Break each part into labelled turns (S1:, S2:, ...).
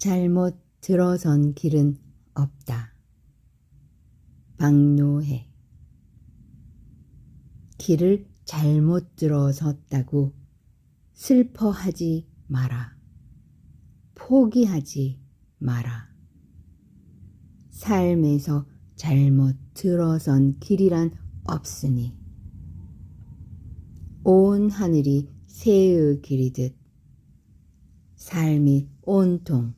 S1: 잘못 들어선 길은 없다. 박노해 길을 잘못 들어섰다고 슬퍼하지 마라. 포기하지 마라. 삶에서 잘못 들어선 길이란 없으니 온 하늘이 새의 길이듯 삶이 온통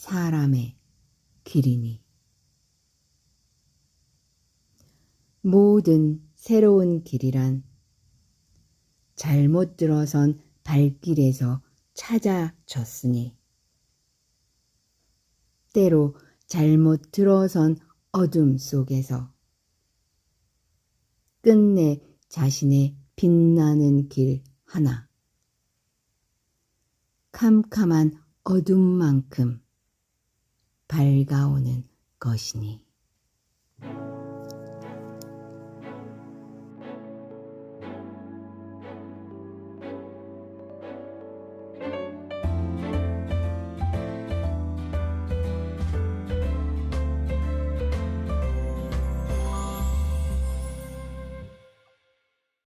S1: 사람의 길이니. 모든 새로운 길이란 잘못 들어선 발길에서 찾아졌으니. 때로 잘못 들어선 어둠 속에서 끝내 자신의 빛나는 길 하나. 캄캄한 어둠만큼 밝아오는 것이니.